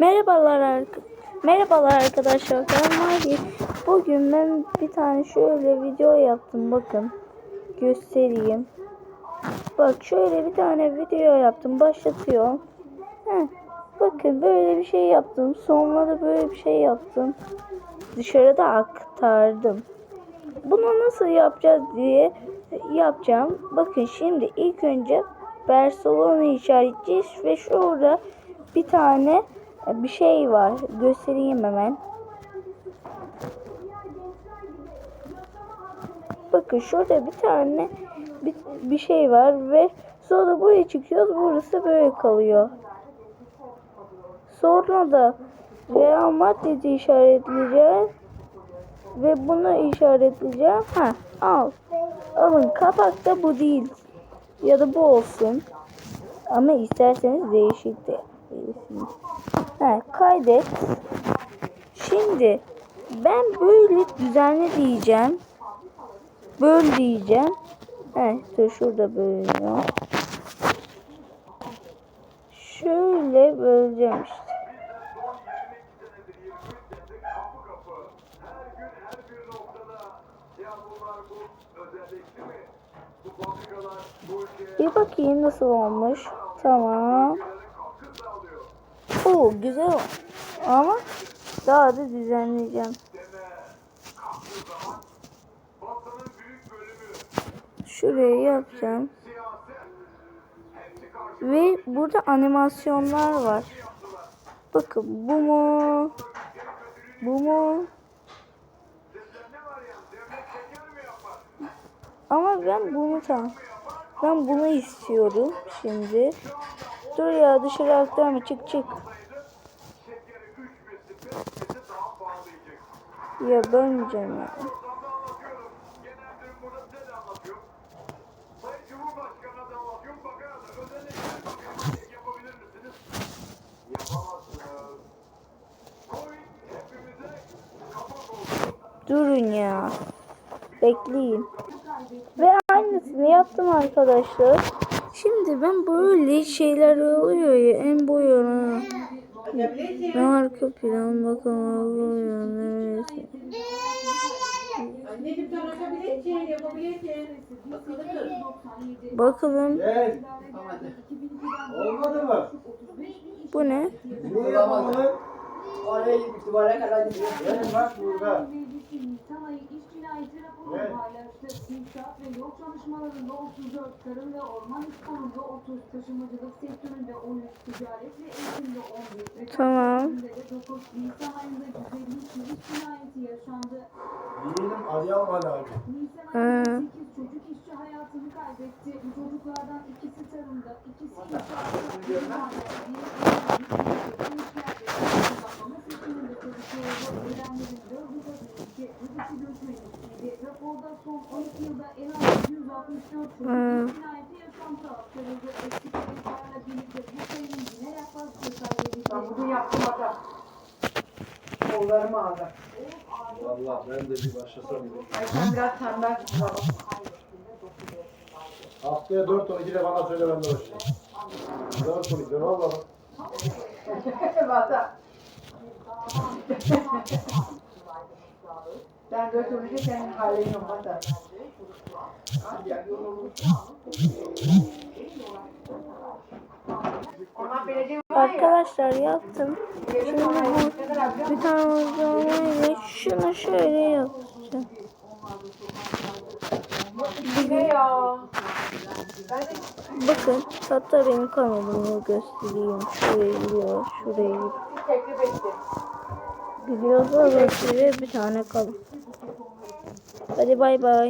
Merhabalar ark Merhabalar arkadaşlar. Ben Mahir. Bugün ben bir tane şöyle video yaptım. Bakın. Göstereyim. Bak şöyle bir tane video yaptım. Başlatıyor. Heh. Bakın böyle bir şey yaptım. Sonra da böyle bir şey yaptım. Dışarıda aktardım. Bunu nasıl yapacağız diye yapacağım. Bakın şimdi ilk önce Barcelona işaretleyeceğiz ve şurada bir tane bir şey var. Göstereyim hemen. Bakın şurada bir tane bir, bir şey var ve sonra buraya çıkıyoruz. Burası böyle kalıyor. Sonra da Real Madrid'i işaretleyeceğiz. Ve bunu işaretleyeceğim. Ha, al. Alın kapak da bu değil. Ya da bu olsun. Ama isterseniz değişik de verirsiniz. Ha, kaydet. Şimdi ben böyle düzenli diyeceğim. Böyle diyeceğim. He, dur şurada bölüyor. Şöyle böleceğim işte. Bir bakayım nasıl olmuş. Tamam. Oo güzel ama daha da düzenleyeceğim. Şurayı yapacağım. Ve burada animasyonlar var. Bakın bu mu? Bu mu? Ama ben bunu tam. Ben bunu istiyorum şimdi. Dur ya dışarı aktarma çık çık. Ya bölmeyeceğim ya. Durun ya. Bekleyin. Ve aynısını yaptım arkadaşlar. Şimdi ben böyle şeyler oluyor ya en boyuna. Ne arka plan açabilirsin, yapabilirsin. Bakalım. Olmadı mı? bu ne? Niye yapamadın? Oraya gitmiş, duvara kadar gidiyor. Bak burada. Evet. Paylaştı. İnşaat ve yol çalışmalarında 34, tarım ve orman işlerinde 30, taşımacılık sektöründe 13, ticaret ve eğitimde 11 ve Tamam. sektöründe de 9 Nisan ayında 153 iş cinayeti yaşandı. Yiyelim arayalım hadi abi. Nisan ayında 8 çocuk işçi hayatını kaybetti. Bu çocuklardan ikisi tarımda, ikisi inşaatta, bir tane, bir Bakanı seçiminde çalışıyordu. Ölenlerin dördü de ülke nüfusu göçmeniydi. Raporda son 12 yılda en az 164 çocuk cinayeti yaşantı aktarıldı. Eski kayıtlarla birlikte bu sayının yine yaklaştığı kaydedildi. Ben bunu yaptım adam. Kollarımı aldı. Valla ben de bir başlasam. Ay sen biraz tut baba. Haftaya 4 12'de bana söyle ben de başlayayım. 4 12'de valla bak. Valla. Ben götürünce senin halin yok hatta. Arkadaşlar yaptım. Şimdi bu bir tane uygulamayla şunu şöyle yapacağım. Bakın hatta benim kanalımı göstereyim. Şuraya gidiyor. Şuraya gidiyor. da size bir tane kalın. Hadi bay bay.